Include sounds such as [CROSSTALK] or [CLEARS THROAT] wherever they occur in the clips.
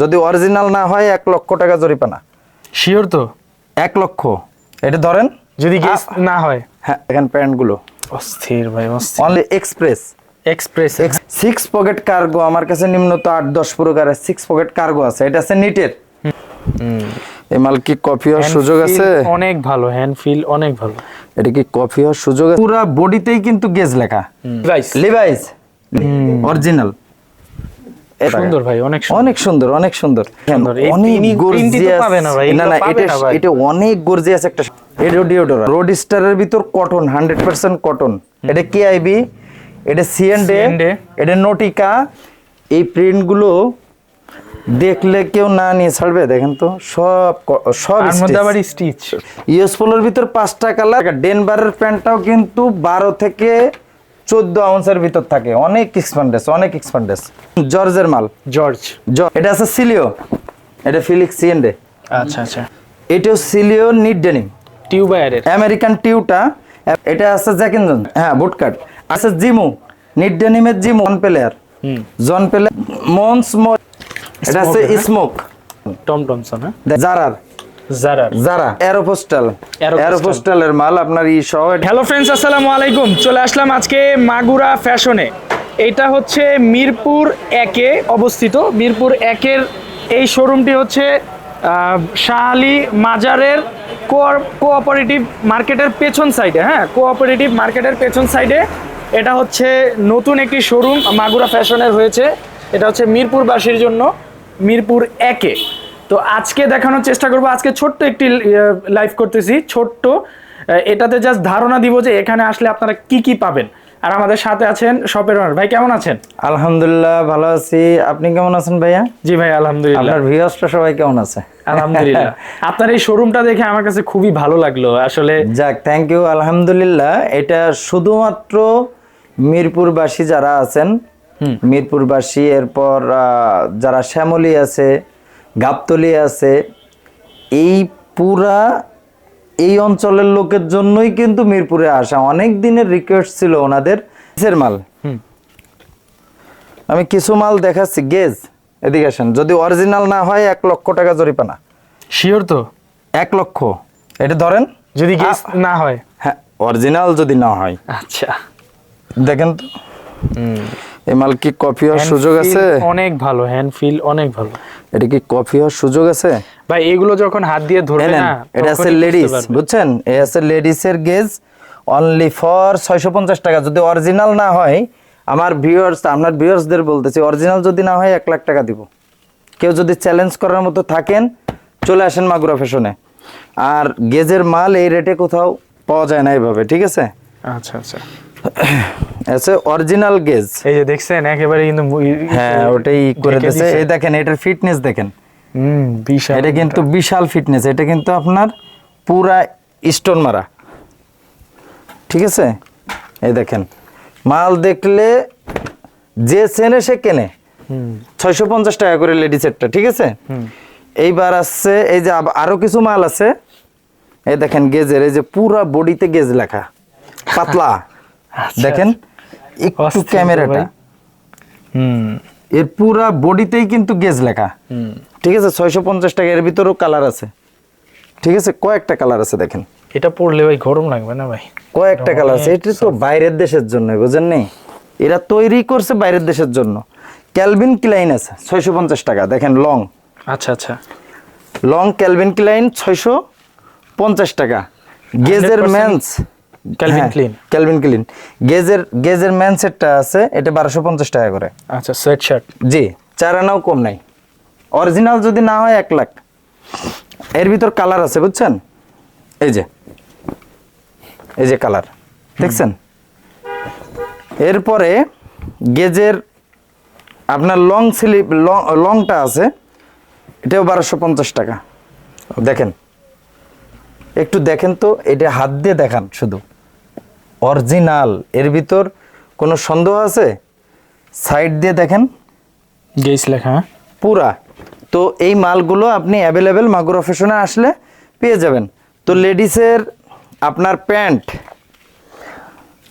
যদি অরিজিনাল না হয় এক লক্ষ টাকা জরিপানা শিওর তো? এক লক্ষ। এটা ধরেন যদি গেস না হয়। হ্যাঁ এখানে প্যান্টগুলো। অস্থির ভাই অস্থির। Only express express six pocket cargo আমার কাছে নিম্নত আট দশ প্রকারের সিক্স পকেট কার্গো আছে। এটা আছে নিটের এই মাল কি কপি হওয়ার সুযোগ আছে? অনেক ভালো হ্যান্ড ফিল অনেক ভালো। এটা কি কপি হওয়ার সুযোগ পুরা বডিতেই কিন্তু গেজ লেখা। গাইস লিভাইস অরিজিনাল সুন্দর ভাই অনেক অনেক সুন্দর অনেক সুন্দর। অনেক gorgeous। পাবে না না এটা এটা অনেক গর্জিয়াস একটা এটা ডিওডোরা রোড স্টারের ভিতর কটন হান্ড্রেড পার্সেন্ট কটন এটা কি আইবি এটা সিএনডে এটা নোটিকা এই প্রিন্টগুলো দেখলে কেউ না নিয়ে ছাড়বে দেখেন তো সব সব আবার স্টিচ ইউএস পোলোর ভিতর পাঁচটা কালার ডেনভারের প্যান্টটাও কিন্তু বারো থেকে চোদ্দ আউন্সের ভিতর থাকে। অনেক এক্সপান্ডেস অনেক এক্সপান্ডেস জর্জের মাল। জর্জ। এটা আছে সিলিও। এটা ফিলিক্স সিএনডে। আচ্ছা আচ্ছা। এটাও সিলিও নিট ডেনিম। টিউবায়ারের। আমেরিকান টিউটা এটা আছে জ্যাকিনজন হ্যাঁ বুটকাট আছে জিমু। নিট ডেনিমের জিমু জন প্লেয়ার। হুম। জন প্লেয়ার মন্স মো- এটা আছে হ্যাঁ? স্মোক। টম টমসন হ্যাঁ? জারার। যারা এরোপোস্টাল Aeropostale। এরোপোস্টালের মাল আপনার ই সহ হ্যালো ফ্রেন্ডস আসসালামু আলাইকুম। চলে আসলাম আজকে মাগুরা ফ্যাশনে এটা হচ্ছে মিরপুর একে অবস্থিত। মিরপুর একের এই শোরুমটি হচ্ছে আহ, শাহ আলী মাজারের কোঅপারেটিভ মার্কেটের পেছন সাইডে হ্যাঁ? কোঅপারেটিভ মার্কেটের পেছন সাইডে এটা হচ্ছে নতুন একটি শোরুম মাগুরা ফ্যাশনের হয়েছে। এটা হচ্ছে মিরপুরবাসীর জন্য মিরপুর একে তো আজকে দেখানোর চেষ্টা করব। আজকে ছোট্ট একটি লাইভ করতেছি। ছোট্ট এটাতে জাস্ট ধারণা দিব যে এখানে আসলে আপনারা কি কি পাবেন। আর আমাদের সাথে আছেন শপের ওনার ভাই কেমন আছেন? আলহামদুলিল্লাহ ভালো আছি। আপনি কেমন আছেন ভাইয়া? জি ভাই আলহামদুলিল্লাহ। আপনার ভিউয়ার্সটা সবাই কেমন আছে? আলহামদুলিল্লাহ। [LAUGHS] আপনার এই শোরুমটা দেখে আমার কাছে খুবই ভালো লাগল। আসলে যাক থ্যাংক ইউ আলহামদুলিল্লাহ। এটা শুধুমাত্র মিরপুরবাসী যারা আছেন মিরপুরবাসী এরপর আহ, যারা শ্যামলী আছে গাবতলি আছে। এই পুরা এই অঞ্চলের লোকের জন্যই কিন্তু মিরপুরে আসা। অনেক দিনের রিকোয়েস্ট ছিল ওনাদের। কিসের মাল। আমি কিছু মাল দেখাচ্ছি। গেজ এদিকে আসেন। যদি অরিজিনাল না হয় এক লক্ষ টাকা জরিপানা শিওর তো? এক লক্ষ। এটা ধরেন? যদি গেজ না হয়। হ্যাঁ অরিজিনাল যদি না হয়। আচ্ছা। দেখেন তো। এই মাল কি কপি হওয়ার সুযোগ আছে? অনেক ভালো হ্যান্ড ফিল অনেক ভালো। এটা কি কপি হওয়ার সুযোগ আছে? ভাই এগুলো যখন হাত দিয়ে ধরবে না এটা আছে লেডিস বুঝছেন? এই আছে লেডিস এর গেজ অনলি ফর ছয়শো পঞ্চাশ টাকা। যদি অরিজিনাল না হয় আমার ভিউয়ার্স আপনার ভিউয়ার্সদের বলতেছি অরিজিনাল যদি না হয় এক লাখ টাকা দিব। কেউ যদি চ্যালেঞ্জ করার মতো থাকেন চলে আসেন মাগুরা ফ্যাশনে আর গেজের মাল এই রেটে কোথাও পাওয়া যায় না এইভাবে ঠিক আছে? আচ্ছা আচ্ছা। আছে অরিজিনাল গেজ। এই যে দেখছেন একেবারে কিন্তু হ্যাঁ ওটাই করে দিয়েছে। এই দেখেন এটার ফিটনেস দেখেন। হুম বিশাল এটা কিন্তু বিশাল ফিটনেস এটা কিন্তু আপনার পুরা স্টোন মারা। ঠিক আছে? এই দেখেন মাল দেখলে যে চেনে সে কেনে। হুম। ছয়শো পঞ্চাশ টাকা করে লেডিসেরটা ঠিক আছে? এইবার আসছে এই যে আরও কিছু মাল আছে। এই দেখেন গেজের এই যে পুরা বডিতে গেজ লেখা। [LAUGHS] পাতলা। আচ্ছা, দেখেন একটু ক্যামেরাটা। হুম। এর পুরা বডিতেই কিন্তু গেজ লেখা। হুম। ঠিক আছে ছয়শো পঞ্চাশ টাকা এর ভিতরেও কালার আছে। ঠিক আছে কয়েকটা কালার আছে দেখেন। এটা পড়লে ভাই গরম লাগবে না ভাই? কয়েকটা কালার আছে এটা তো বাইরের দেশের জন্য বুঝেন নি? এরা তৈরি করছে বাইরের দেশের জন্য। ক্যালভিন ক্লাইন আছে ছয়শো পঞ্চাশ টাকা দেখেন লং। আচ্ছা আচ্ছা। লং ক্যালভিন ক্লাইন ছয়শো পঞ্চাশ টাকা। গেজের 100% men's Calvin Klein। Calvin Klein. গেজের গেজের ম্যান সেটটা আছে এটা বারোশো পঞ্চাশ টাকা করে। আচ্ছা সোয়েট শার্ট জি চার আনাও কম নাই। অরিজিনাল যদি না হয় এক লাখ। এর ভিতর কালার আছে বুঝছেন? এই যে এই যে কালার দেখছেন? এরপরে গেজের আপনার লং স্লিপ লং লংটা আছে এটাও বারোশো পঞ্চাশ টাকা। দেখেন। একটু দেখেন তো এটা হাত দিয়ে দেখান শুধু। অরিজিনাল। এর ভিতর কোনো সন্দেহ আছে? সাইড দিয়ে দেখেন। গেস লেখা হ্যাঁ? পুরা। তো এই মালগুলো আপনি অ্যাভেলেবেল মাগুরা ফ্যাশনে আসলে পেয়ে যাবেন। তো লেডিসের আপনার প্যান্ট।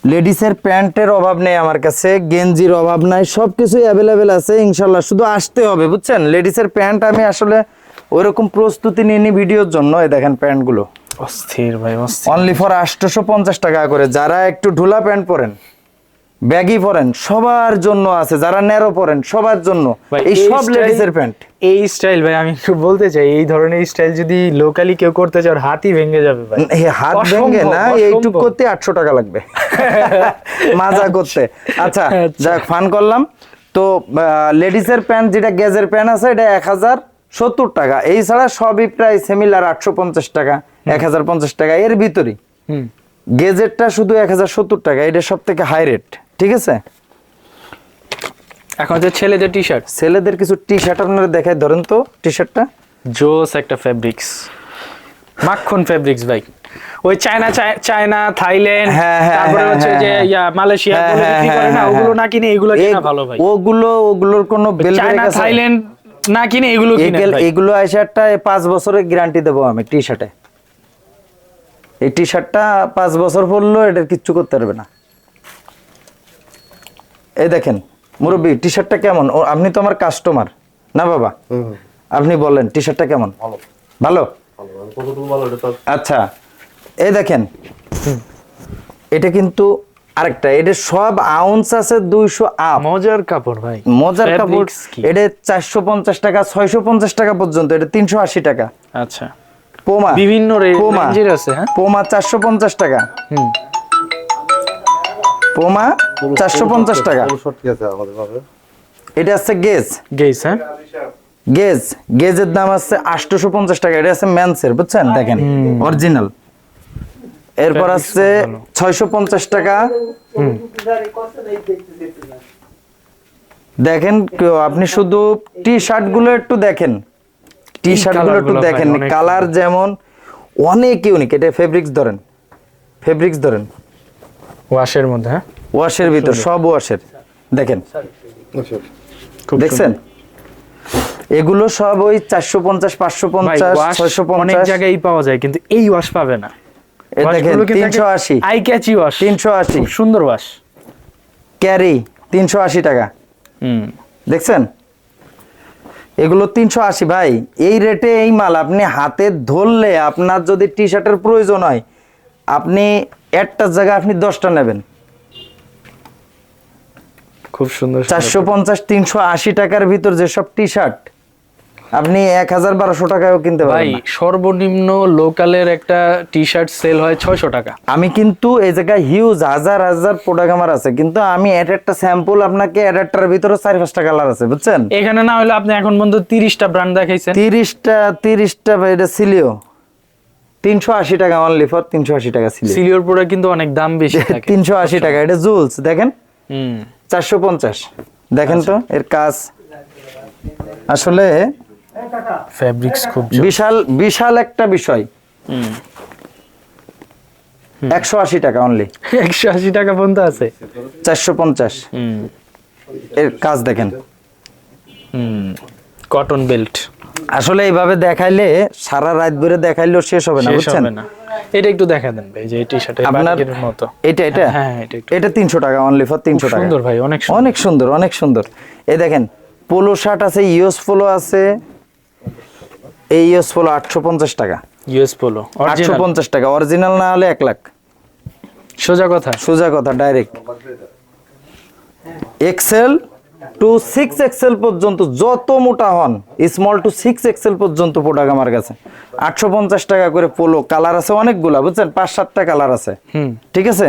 লেডিসের প্যান্টের অভাব নেই আমার কাছে গেঞ্জির অভাব নাই সব কিছুই অ্যাভেলেবেল আছে ইনশাল্লাহ শুধু আসতে হবে বুঝছেন? লেডিসের প্যান্ট আমি আসলে ওইরকম প্রস্তুতি নিয়ে নিই ভিডিওর জন্য এই দেখেন প্যান্টগুলো। অস্থির ভাই অস্থির। অনলি ফর আটশোশো পঞ্চাশ টাকা করে যারা একটু ঢোলা প্যান্ট পরেন ব্যাগি পরেন সবার জন্য আছে যারা ন্যারো পরেন সবার জন্য। এই সব লেডিসের প্যান্ট। এই স্টাইল ভাই আমি একটু বলতে চাই এই ধরনের স্টাইল যদি লোকালি কেউ করতে চায় হাতই ভেঙে যাবে ভাই। এই হাত ভেঙে না এইটুক করতে আটশো টাকা লাগবে। [LAUGHS] মাজা করতে। আচ্ছা আচ্ছা। যাক ফান করলাম। তো লেডিসের প্যান্ট যেটা গেজের প্যান্ট আছে এটা এক হাজার। সত্তর টাকা। এই ছাড়া সবই প্রায় সেমিলার আটশো পঞ্চাশ টাকা এক হাজার পঞ্চাশ টাকা এর ভিতরে হুম। গেজেরটা শুধু এক হাজার সত্তর টাকা এটা সব থেকে হাই রেট ঠিক আছে? এখন হচ্ছে ছেলেদের টি শার্ট ছেলেদের কিছু টি শার্ট আপনারা দেখায় ধরেন তো টি শার্টটা জোস একটা ফেব্রিক্স মাখন ফেব্রিক্স ভাই। ওই চায়না চায়না থাইল্যান্ড হ্যাঁ, হ্যাঁ, তারপরে হ্যাঁ, হচ্ছে যে হ্যাঁ, ইয়া মালয়েশিয়া হ্যাঁ, গুলো হ্যাঁ, করে না হ্যাঁ, ওগুলো হ্যাঁ। না কিনে এগুলো কিনা ভালো ভাই। ওগুলো ওগুলোর কোনো চায়না থাইল্যান্ড না কিনে এগুলো কিনে। এগুলো একটা পাঁচ বছরের গ্যারান্টি দেবো আমি টি শার্টে এই টি শার্টটা পাঁচ বছর পরলো এটার কিচ্ছু করতে পারবে না। এই দেখেন মুরব্বী টি শার্টটা কেমন? ও আপনি তো আমার কাস্টমার না বাবা? আপনি বলেন টি শার্টটা কেমন? ভালো। আচ্ছা এই দেখেন এটা কিন্তু আরেকটা এটা সব আউন্স আছে দুইশো আপ। মজার কাপড় ভাই। মজার কাপড় এটা চারশো পঞ্চাশ টাকা ছয়শো পঞ্চাশ টাকা পর্যন্ত এটা তিনশো আশি টাকা। আচ্ছা। পোমা বিভিন্ন পোমা রেঞ্জের আছে হ্যাঁ? পোমা চারশো পঞ্চাশ টাকা। হুম। পোমা চারশো পঞ্চাশ টাকা। এটা আছে গেজ। গেইস হ্যাঁ? গেজ। গেজের দাম আছে আটশোশো পঞ্চাশ টাকা এটা আছে ম্যানসের বুঝছেন? দেখেন অরিজিনাল এরপর আছে ছয়শো পঞ্চাশ টাকা। দেখেন আপনি শুধু টি শার্টগুলো একটু দেখেন। টি শার্টগুলো একটু দেখেন। কালার যেমন অনেক ইউনিক এটা ফেব্রিক্স ধরেন। ফেব্রিক্স ধরেন। ওয়াশের মধ্যে হ্যাঁ? ওয়াশের ভিতর সব ওয়াশের দেখেন। দেখছেন? এগুলো সব ওই চারশো পঞ্চাশ পাঁচশো পঞ্চাশ ছয়শো অনেক পঞ্চাশ জায়গায় পাওয়া যায় কিন্তু এই ওয়াশ পাবে না। এ দেখেন আই ক্যাচি ওয়াশ তিনশো আশি। খুব সুন্দর ওয়াশ ক্যারি তিনশো আশি টাকা। হুম। দেখছেন? এগুলো তিনশো আশি ভাই। এই রেটে এই মাল আপনি হাতে ধরলে আপনার যদি টি শার্টের প্রয়োজন হয় আপনি একটার জায়গায় আপনি দশটা নেবেন। খুব সুন্দর সুন্দর। চারশো পঞ্চাশ তিনশো আশি টাকার ভিতর যেসব টি শার্ট আপনি এক হাজার বারোশো টাকায়ও কিনতে ভাই সর্বনিম্ন লোকালের একটা টি শার্ট সেল হয় ছয়শো টাকা। আমি কিন্তু এই জায়গায় হিউজ হাজার হাজার প্রোডাক্ট আমার আছে। কিন্তু আমি এর একটা স্যাম্পল আপনাকে এর একটার ভিতরে চার পাঁচটা কালার আছে বুঝছেন? এখানে না হলে আপনি এখন পর্যন্ত তিরিশটা ব্র্যান্ড দেখাইছেন। তিরিশটা তিরিশটা এটা সিলিও তিনশো আশি টাকা অনলি ফর তিনশো আশি টাকা সিলিও সিলিওর প্রোডাক্ট কিন্তু অনেক দাম বেশি [LAUGHS] তিনশো আশি টাকা এটা জুলস দেখেন? হুম। চারশো পঞ্চাশ। দেখেন তো এর কাজ। আসলে ফ্যাব্রিক্স খুব বিশাল বিশাল একটা বিষয়। একশো আশি টাকা অনলি একশো আশি টাকা পর্যন্ত আছে। চারশো পঞ্চাশ। এর কাজ দেখেন। কটন বেল্ট আসলে এইভাবে দেখাইলে সারা রাত ধরে দেখাইলেও শেষ হবে না বুঝছেন? এটা একটু দেখা দেন ভাই যে এই টি শার্টের আপনার মতো। এটা এটা? হ্যাঁ, এটা একটু- এটা তিনশো টাকা অনলি ফর তিনশো টাকা। সুন্দর ভাই অনেক সুন্দর। অনেক সুন্দর অনেক সুন্দর। এই দেখেন পোলো শার্ট আছে ইউএস পোলো আছে এই ইউএস পোলো আটশো পঞ্চাশ টাকা। ইউএস পোলো আটশো পঞ্চাশ টাকা অরিজিনাল না হলে এক লাখ। সোজা কথা? সোজা কথা direct XL to six XL পর্যন্ত যত মোটা হন স্মল টু সিক্স এক্সেল পর্যন্ত প্রোডাক্ট আমার কাছে। আটশো পঞ্চাশ টাকা করে পোলো কালার আছে অনেকগুলা বুঝছেন? পাঁচ সাতটা কালার আছে। হুম। ঠিক আছে?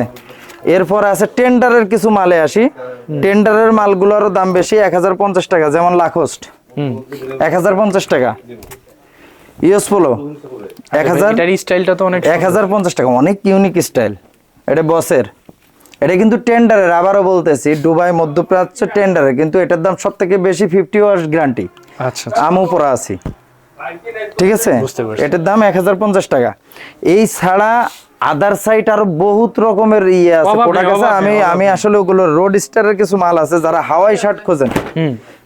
এরপর আছে টেন্ডারের কিছু মালে আসি। টেন্ডারের মালগুলোরও দাম বেশি এক হাজার পঞ্চাশ টাকা যেমন লাখোস্ট এক হাজার পঞ্চাশ টাকা। ইউএস পোলো এক হাজার এটার স্টাইলটা তো অনেক এক হাজার পঞ্চাশ টাকা অনেক ইউনিক স্টাইল এটা বসের এটা কিন্তু টেন্ডারের আবারও বলতেছি দুবাই মধ্যপ্রাচ্য টেন্ডারের কিন্তু এটার দাম সব থেকে বেশি ফিফটি ওয়ার্স গ্যারান্টি আচ্ছা আমও পরা আছি। ঠিক আছে? এটার দাম এক হাজার পঞ্চাশ টাকা। এই ছাড়া আদার সাইড আরও বহুত রকমের ইয়ে আছে। প্রোডাক্ট আছে আমি আমি আসলে ওগুলো রোড স্টারের কিছু মাল আছে যারা হাওয়াই শার্ট খোঁজেন।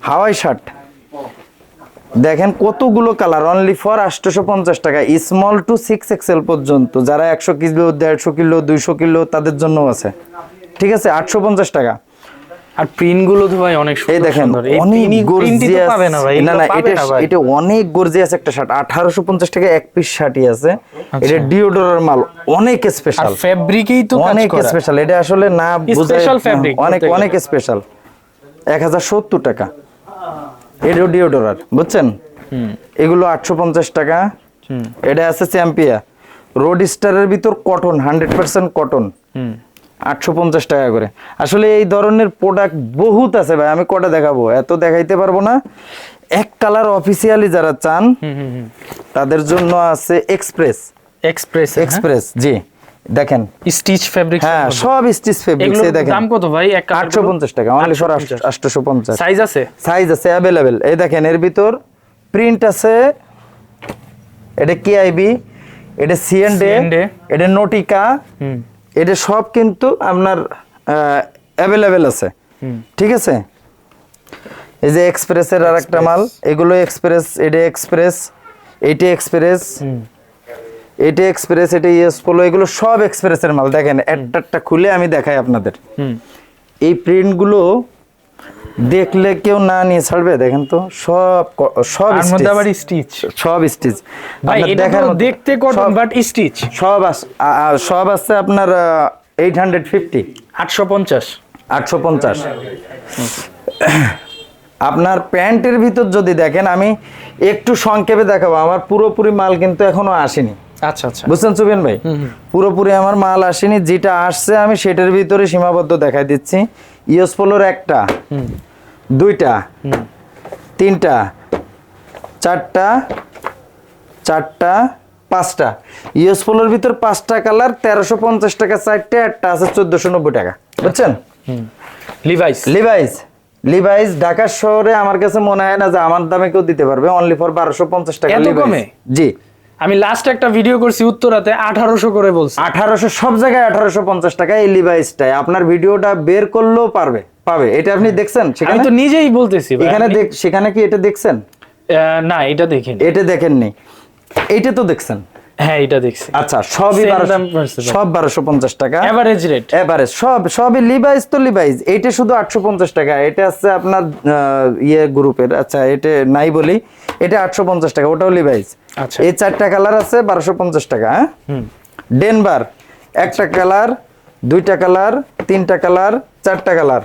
হাওয়াই শার্ট দেখেন কতগুলো কালার অনলি ফর আটশোশো পঞ্চাশ টাকা স্মল টু সিক্স এক্সেল পর্যন্ত। যারা একশো কিলো দেড়শো কিলো দুইশো কিলো তাদের জন্য আছে। ঠিক আছে? আটশো পঞ্চাশ টাকা। আর প্রিন্টগুলো তো ভাই অনেক এই দেখেন অনেক গর্জিয়াস না না এটা এটা অনেক গর্জিয়াস একটা শার্ট আঠারোশো পঞ্চাশ টাকা এক পিস শার্টই আছে। আচ্ছা। এটা ডিওডোরার মাল অনেক আর স্পেশাল ফেব্রিকেই তো অনেক স্পেশাল এটা আসলে না Special অনেক অনেক স্পেশাল এক হাজার সত্তর টাকা। এটাও ডিওডোরার বুঝছেন? এগুলো আটশো পঞ্চাশ টাকা। এটা আছে চ্যাম্পিয়া রোড স্টারের ভিতর কটন হান্ড্রেড পার্সেন্ট কটন হুম। আটশো পঞ্চাশ টাকা করে। আসলে এই ধরনের প্রোডাক্ট বহুত আছে ভাই আমি কটা দেখাবো? এত দেখাইতে পারব না। এক কালার অফিসিয়ালি যারা চান তাদের জন্য আছে এক্সপ্রেস এক্সপ্রেস এক্সপ্রেস জি। দেখেন। স্টিচ ফেব্রিক হ্যাঁ সব স্টিচ ফেব্রিক্স এই দেখেন। দাম কত ভাই? এক আটশো পঞ্চাশ টাকা অনলি ফর আটশো পঞ্চাশ। সাইজ আছে? সাইজ আছে অ্যাভেলেবেল এই দেখেন এর ভিতর প্রিন্ট আছে এটা কি আইবি এটা সিএনডে এটা নোটিকা হুম। এটা সব কিন্তু আপনার অ্যাভেলেবেল আছে। ঠিক আছে? এই যে এক্সপ্রেসের আর একটা মাল এগুলো এক্সপ্রেস এটা এক্সপ্রেস এইটা এক্সপ্রেস হুম। এটা এক্সপ্রেস এটা ইয়েস পোলো এগুলো সব এক্সপ্রেসের মাল। দেখেন একটা খুলে আমি দেখাই আপনাদের। হুম। এই প্রিন্টগুলো দেখলে কেউ না নিয়ে ছাড়বে দেখেন তো সব সব আবার স্টিচ সব স্টিচ ভাই এটা দেখতে কটন বাট স্টিচ সব আস- আ- আ- সব আছে আপনার এইট হান্ড্রেড ফিফটি আটশো পঞ্চাশ। আটশো পঞ্চাশ। আপনার প্যান্টের ভিতর যদি দেখেন আমি একটু সংক্ষেপে দেখাবো। আমার পুরোপুরি মাল কিন্তু এখনও আসেনি। আচ্ছা আচ্ছা। বুঝছেন সুবেন ভাই? পুরোপুরি আমার মাল আসেনি যেটা আসছে আমি সেটার ভিতরে সীমাবদ্ধ দেখাই দিচ্ছি। ইউএস পোলোর একটা দুইটা তিনটা চারটা চারটা পাঁচটা। ইউএস পোলোর ভিতর পাঁচটা কালার তেরোশো পঞ্চাশ টাকা চারটে একটা আছে চোদ্দশো নব্বই টাকা। বুঝছেন? লিভাইস লিভাইস লিভাইস ঢাকা শহরে আমার কাছে মনে হয় না যে আমার দামে কেউ দিতে পারবে অনলি ফর বারোশো পঞ্চাশ টাকা। কমে? জি। আমি লাস্ট একটা ভিডিও করছি উত্তরাতে আঠারোশো করে বলছি। আঠারোশো সব জায়গায় আঠারোশো পঞ্চাশ টাকা এই লিভাইসটাই আপনার ভিডিওটা বের করলেও পারবে পাবে। এটা আপনি দেখছেন সেখানে? তো নিজেই বলতেছি এখানে দেখ সেখানে কি এটা দেখছেন? না এটা দেখেন। এটা দেখেননি। এইটা তো দেখছেন। হ্যাঁ এটা দেখছি। আচ্ছা সবই। সব বারোশো পঞ্চাশ টাকা। এভারেজ রেট এভারেজ সব সবই লিভাইস তো লিভাইস এইটা শুধু আটশো পঞ্চাশ টাকা। এটা আছে আপনার ইয়ে গ্রুপের। আচ্ছা এটা নাই বলি। এটা আটশো পঞ্চাশ টাকা ওটাও লিভাইস আচ্ছা। এই চারটা কালার আছে বারোশো পঞ্চাশ টাকা হ্যাঁ? ডেনবার একটা কালার দুইটা কালার তিনটা কালার চারটা কালার।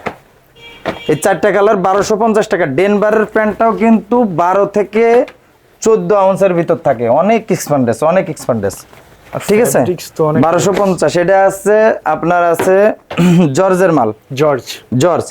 এই চারটা কালার বারোশো পঞ্চাশ টাকা। ডেনবারের প্যান্টটাও কিন্তু বারো থেকে চোদ্দ আউন্সের ভিতর থাকে। অনেক এক্সপান্ডেস অনেক এক্সপান্ডেস ঠিক আছে? বারোশো পঞ্চাশ। এটা আছে আপনার আছে [CLEARS THROAT] জর্জের মাল। জর্জ। জর্জ।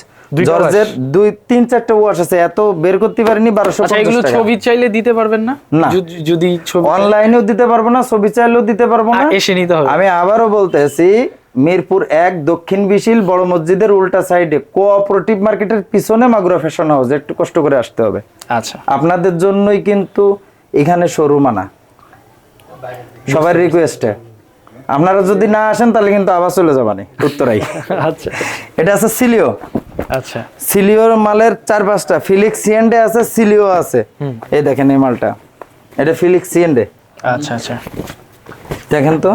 জর্জের দুই তিন চারটা ওয়াশ আছে। এত বের করতে পারিনি বারোশো আচ্ছা এগুলো ছবি চাইলে দিতে পারবেন না? না। যদি- যদি অনলাইনেও দিতে পারব না ছবি চাইলেও দিতে পারব না। এসে নিতে হবে। আমি আবারও বলতেছি মিরপুর এক দক্ষিণ বিশিল বড় মসজিদের উল্টা সাইডে। কোঅপারেটিভ মার্কেটের পিছনে মাগুরা ফ্যাশন হাউস একটু কষ্ট করে আসতে হবে। আচ্ছা। আপনাদের জন্যই কিন্তু এখানে শোরুম আনা। সবার রিকোয়েস্টে আপনারা যদি না আসেন তাহলে কিন্তু আবার চলে যাবানি উত্তরাই। [LAUGHS] আচ্ছা। এটা আছে সিলিও। আচ্ছা। সিলিওর মালের চার পাঁচটা ফিলিক্স সিএন্ডে আছে সিলিও আছে। এই দেখেন এই মালটা। এটা ফিলিক্স সিএন্ডে। আচ্ছা আচ্ছা। দেখেন তো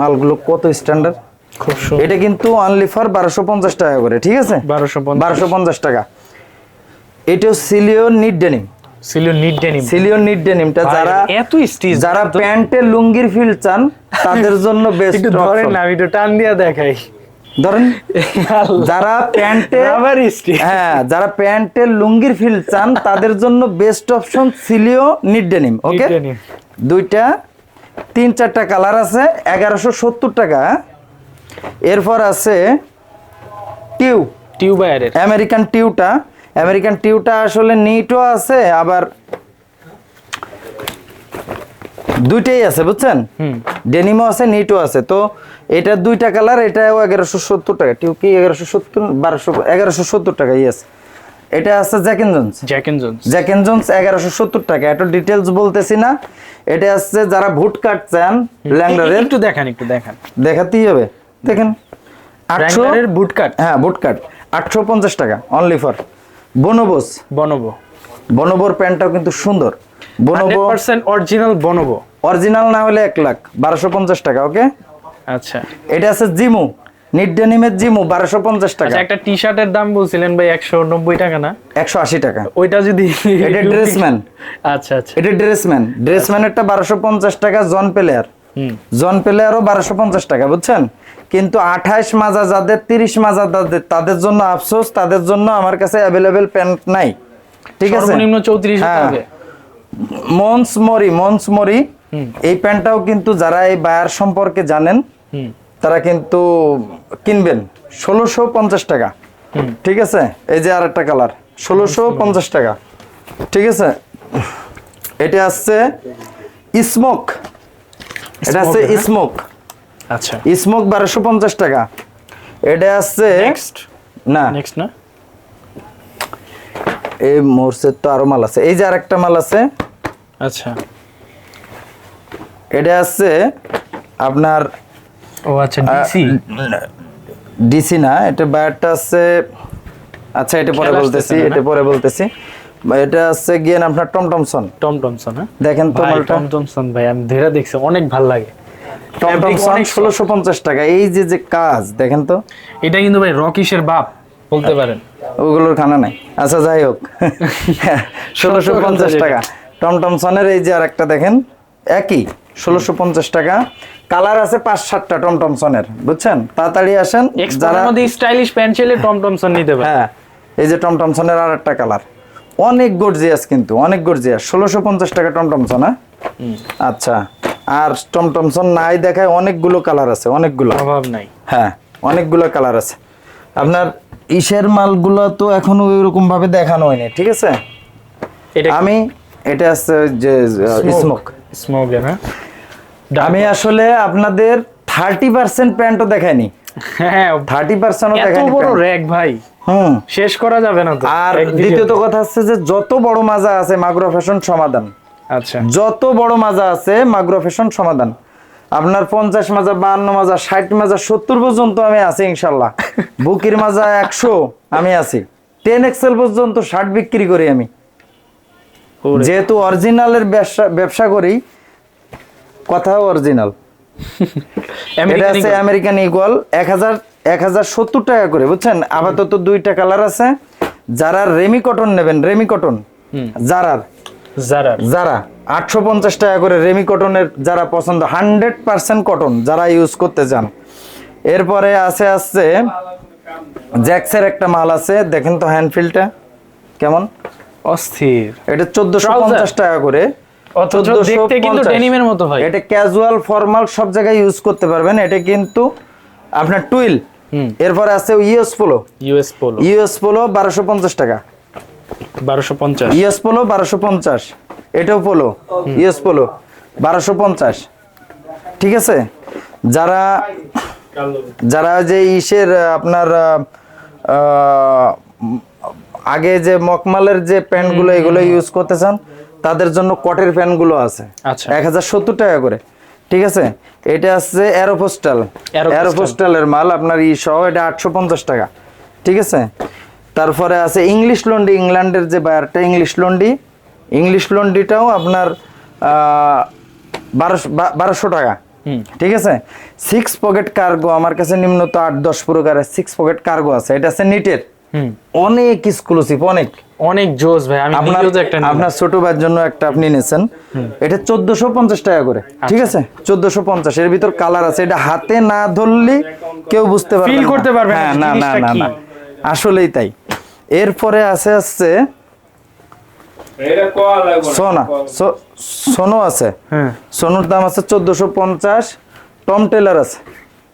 মালগুলো কত স্ট্যান্ডার্ড খুব সুন্দর এটা কিন্তু অনলি ফর বারোশো পঞ্চাশ টাকা করে ঠিক আছে? বারোশো পঞ্চাশ। বারোশো পঞ্চাশ টাকা। এটাও Celio knit denim Celio knit denim Celio knit ডেনিমটা যারা এত স্টিচ যারা প্যান্টে লুঙ্গির ফিল চান তাদের জন্য [LAUGHS] বেস্ট একটু ধরেন না আমি টান দিয়া দেখাই। ধরেন যারা প্যান্টে আবার হ্যাঁ যারা প্যান্টে লুঙ্গির ফিল চান তাদের জন্য best option Celio knit denim okay দুইটা তিন চারটা কালার আছে এগারোশো সত্তর টাকা এরপর আছে টিউ। টিউবায়ারের। আমেরিকান টিউটা। আমেরিকান টিউটা আসলে নিটও আছে আবার দুইটাই আছে বুঝছেন? ডেনিমও আছে নিটও আছে। তো এটা দুইটা কালার এটাও এগারোশো সত্তর টাকা। টিউ কি এগারোশো সত্তর বারোশো এগারোশো সত্তর টাকা ইয়েস এটা আছে Jack and Jones. Jack and Jones. Jack and Jones এগারোশো সত্তর টাকা। এত ডিটেলস বলতেছি না। এটা আছে যারা ভুট কাট চান ল্যাংডারের একটু দেখান একটু দেখান। দেখাতেই হবে। দেখেন আটশো র্যাঙ্গলারের বুট কাট হ্যাঁ বুট কাট আটশো পঞ্চাশ টাকা অনলি ফর বনবোস বনবো বনবোর প্যান্টটাও কিন্তু সুন্দর। বনবো পার্সেন্ট অরিজিনাল বনবো অরিজিনাল না হলে এক লাখ বারোশো পঞ্চাশ টাকা ওকে আচ্ছা। এটা আছে জিমু নিট ডেনিমের জিমু বারোশো পঞ্চাশ টাকা। আচ্ছা একটা টি শার্টের দাম বলছিলেন ভাই একশো নব্বই টাকা না? একশো আশি টাকা। ওইটা যদি এটা ড্রেসম্যান। আচ্ছা আচ্ছা। এটা ড্রেসম্যান। ড্রেসম্যানেরটা বারোশো পঞ্চাশ টাকা জন প্লেয়ার। জন প্লেয়ারও বারোশো পঞ্চাশ টাকা বুঝছেন? কিন্তু আঠাইশ মাজা যাদের তিরিশ মাজা যাদের তাদের জন্য আফসোস তাদের জন্য আমার কাছে অ্যাভেলেবেল প্যান্ট নাই। ঠিক আছে? সর্বনিম্ন চৌত্রিশ হ্যাঁ। মন্স মরি মন্স মরি এই প্যান্টটাও কিন্তু যারা এই বায়ার সম্পর্কে জানেন তারা কিন্তু কিনবেন। ষোলোশো পঞ্চাশ টাকা। ঠিক আছে? এই যে আর একটা কালার ষোলোশো পঞ্চাশ টাকা। ঠিক আছে? এটা আসছে স্মোক এটা আছে হ্যাঁ? স্মোক আচ্ছা। স্মোক বারোশো পঞ্চাশ টাকা। এটা আসছে নেক্সট না। নেক্সট না? এই মোর্সের তো আরও মাল আছে। এই যে আরেকটা মাল আছে। আচ্ছা। এটা আছে আপনার ও আচ্ছা ডিসি ডিসি না এটা বায়ারটা আছে আচ্ছা এটা পরে বলতেছি এটা পরে বলতেছি। এটা আছে গিয়ে আপনার টম টমসন? টম টমসন হ্যাঁ? দেখেন তো মালটা টম টমসন ভাই আমি ধরে দেখছি অনেক ভালো লাগে। টম Fabric টমসন ষোলোশো পঞ্চাশ টাকা এই যে যে কাজ দেখেন তো। এটা কিন্তু ভাই রকিশের বাপ বলতে পারেন। ওগুলোর খানা নাই। আচ্ছা যাই হোক। [LAUGHS] ষোলোশো পঞ্চাশ টাকা। টম টমসনের এই যে আর একটা দেখেন একই ষোলোশো পঞ্চাশ টাকা। কালার আছে পাঁচ সাতটা টম টমসনের বুঝছেন? তাড়াতাড়ি আসেন যারা স্টাইলিশ প্যান্ট চাইলে টম টমসন নিতে পারে হ্যাঁ এই যে টম টমসনের আর একটা কালার। অনেক গর্জিয়াস কিন্তু অনেক গর্জিয়াস। ষোলোশো পঞ্চাশ টাকা টম টমসন হ্যাঁ? আচ্ছা আর টম টমসন নাই দেখায় অনেকগুলো কালার আছে অনেকগুলো। অভাব নাই। হ্যাঁ অনেকগুলো কালার আছে। আপনার ইসের মালগুলো তো এখনও ওইরকম ভাবে দেখানো হয়নি ঠিক আছে? এটা আমি এটা আছে যে স্মোক স্মোক হ্যাঁ? আমি আসলে আপনাদের থার্টি পার্সেন্ট প্যান্টও দেখাইনি। হ্যাঁ থার্টি পার্সেন্টও এত দেখাইনি বড়। র্যাক ভাই। হুম। শেষ করা যাবে না তো। আর দ্বিতীয়ত কথা হচ্ছে যে যত বড় মাজা আছে মাগ্রো ফ্যাশন সমাধান। আচ্ছা। যত বড় মাজা আছে মাগ্রো ফ্যাশন সমাধান। আপনার পঞ্চাশ মাজা বাহান্ন মাজা ষাট মাজা সত্তর পর্যন্ত আমি আছি ইনশাল্লাহ। [LAUGHS] বুকির মাজা একশো আমি আছি। টেন এক্সেল পর্যন্ত ষাট বিক্রি করি আমি। যেহেতু অরিজিনালের ব্যবসা ব্যবসা করি কথাও অরিজিনাল। [LAUGHS] এটা আছে আমেরিকান ইকুয়াল এক হাজার এক হাজার সত্তর টাকা করে বুঝছেন? আপাতত দুইটা কালার আছে। যারা রেমি কটন নেবেন রেমি কটন যারার? জারার যারা? আটশো পঞ্চাশ টাকা করে রেমি কটনের যারা পছন্দ হান্ড্রেড পার্সেন্ট কটন যারা ইউজ করতে চান। এরপরে আছে আসছে জ্যাক্সের একটা মাল আছে দেখেন তো হ্যান্ডফিলটা কেমন? অস্থির। এটা চোদ্দশো পঞ্চাশ টাকা করে। অথচ 1450 দেখতে কিন্তু ডেনিমের মতো হয়। এটা ক্যাজুয়াল ফর্মাল সব জায়গায় ইউজ করতে পারবেন। এটা কিন্তু আপনার টুইল এরপরে আছে US polo US polo US polo বারোশো পঞ্চাশ টাকা। বারোশো পঞ্চাশ। ইউএস পোলো বারোশো পঞ্চাশ। এটাও পোলো ইউএস পোলো বারোশো পঞ্চাশ। ঠিক আছে? যারা যারা যে ইসের আপনার আগে যে মকমালের যে প্যান্টগুলো এগুলো ইউজ করতে চান তাদের জন্য কটের প্যান্টগুলো আছে। আচ্ছা। এক হাজার সত্তর টাকা করে। ঠিক আছে? এটা আছে অ্যারোপোস্টাল। অ্যারোপোস্টালের মাল আপনার ই সহ এটা আটশো পঞ্চাশ টাকা। ঠিক আছে? তারপরে আছে ইংলিশ লন্ডি ইংল্যান্ডের যে বায়ারটা ইংলিশ লন্ডি ইংলিশ লন্ডিটাও আপনার বারোশো বারোশো টাকা। হুম। ঠিক আছে? সিক্স পকেট কার্গো আমার কাছে নিম্নত আট দশ প্রকারের সিক্স পকেট কার্গো আছে। এটা আছে নিটের অনেক এক্সক্লুসিভ অনেক। অনেক জোস ভাই আমি আপনার একটা। আপনার ছোট ভাইয়ের জন্য একটা আপনি নিয়েছেন এটা চোদ্দশো পঞ্চাশ টাকা করে ঠিক আচ্ছা। আছে? চোদ্দশো পঞ্চাশ এর ভিতর কালার আছে। এটা হাতে না ধরলে কেউ বুঝতে পারবে না। করতে পারবে না হ্যাঁ, না না না না। আসলেই তাই। এরপরে আছে আসছে সোনা। সোনো আছে। হ্যাঁ। সোনুর দাম আছে চোদ্দশো পঞ্চাশ। টম টেলার আছে।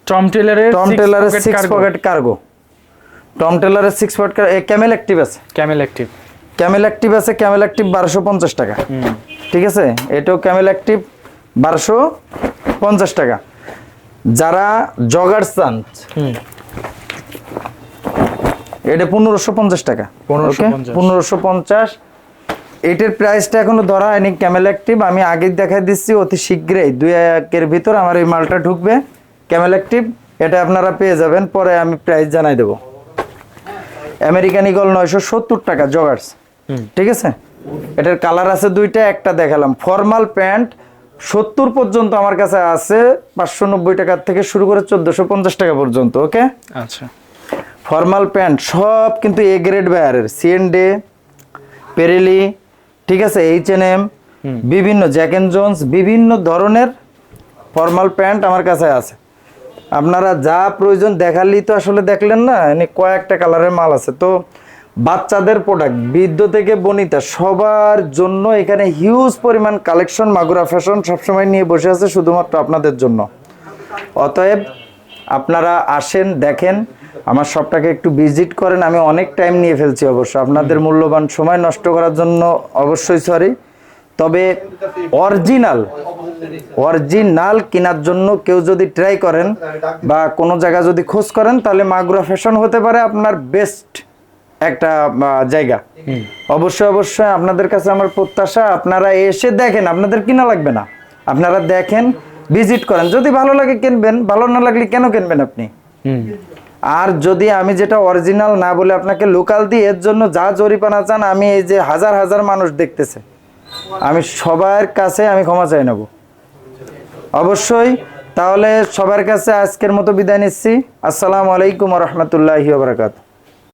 টম টেলারের টম টেলারের সিক্স পকেট কার্গো টম টেলারের সিক্স পকেট ক্যামেল অ্যাক্টিভ আছে? ক্যামেল অ্যাক্টিভ ক্যামেল অ্যাক্টিভ আছে ক্যামেল অ্যাক্টিভ বারোশো পঞ্চাশ টাকা। ঠিক আছে? এটাও ক্যামেল অ্যাক্টিভ বারোশো পঞ্চাশ টাকা। যারা জগার চান এটা পনেরোশো পঞ্চাশ টাকা। 1550 পনেরোশো পঞ্চাশ। এটার প্রাইসটা এখনও ধরা হয়নি ক্যামেল অ্যাক্টিভ আমি আগে দেখাই দিচ্ছি অতি শীঘ্রই। দুই একের ভিতর আমার এই মালটা ঢুকবে। ক্যামেল অ্যাক্টিভ এটা আপনারা পেয়ে যাবেন। পরে আমি প্রাইস জানাই দেবো। আমেরিকান ইগল নয়শো সত্তর টাকা জগার্স। ঠিক আছে? এটার কালার আছে দুইটা একটা দেখালাম। ফর্মাল প্যান্ট সত্তর পর্যন্ত আমার কাছে আছে পাঁচশো নব্বই টাকার থেকে শুরু করে চোদ্দোশো পঞ্চাশ টাকা পর্যন্ত ওকে? আচ্ছা। ফর্মাল প্যান্ট সব কিন্তু এ গ্রেড ব্যায়ারের সিএনডে পেরেলি ঠিক আছে? এইচ এন এম বিভিন্ন জ্যাক এন্ড জোন্স বিভিন্ন ধরনের ফর্মাল প্যান্ট আমার কাছে আছে। আপনারা যা প্রয়োজন দেখালেই তো আসলে দেখলেন না, এনে কয়েকটা কালারের মাল আছে। তো বাচ্চাদের প্রোডাক্ট বৃদ্ধ থেকে বনিতা, সবার জন্য এখানে হিউজ পরিমাণ কালেকশন মাগুরা ফ্যাশন সবসময় নিয়ে বসে আছে শুধুমাত্র আপনাদের জন্য। অতএব আপনারা আসেন, দেখেন, আমার সবটাকে একটু ভিজিট করেন, আমি অনেক টাইম নিয়ে ফেলছি অবশ্য। আপনাদের মূল্যবান সময় নষ্ট করার জন্য অবশ্যই সরি তবে অরিজিনাল অরিজিনাল কেনার জন্য কেউ যদি ট্রাই করেন বা কোনো জায়গা যদি খোঁজ করেন তাহলে মাগুরা ফ্যাশন হতে পারে আপনার বেস্ট একটা জায়গা। অবশ্যই অবশ্যই আপনাদের কাছে আমার প্রত্যাশা আপনারা এসে দেখেন আপনাদের কিনা লাগবে না। আপনারা দেখেন ভিজিট করেন। যদি ভালো লাগে কিনবেন ভালো না লাগলে কেন কিনবেন আপনি? আর যদি আমি যেটা অরিজিনাল না বলে আপনাকে লোকাল দিই এর জন্য যা জরিপানা চান আমি এই যে হাজার হাজার মানুষ দেখতেছে আমি সবার কাছে আমি ক্ষমা চাই নেব। অবশ্যই তাহলে সবার কাছে আজকের মতো বিদায় নিচ্ছি। আসসালামু আলাইকুম রহমতুল্লাহি বারাকাতু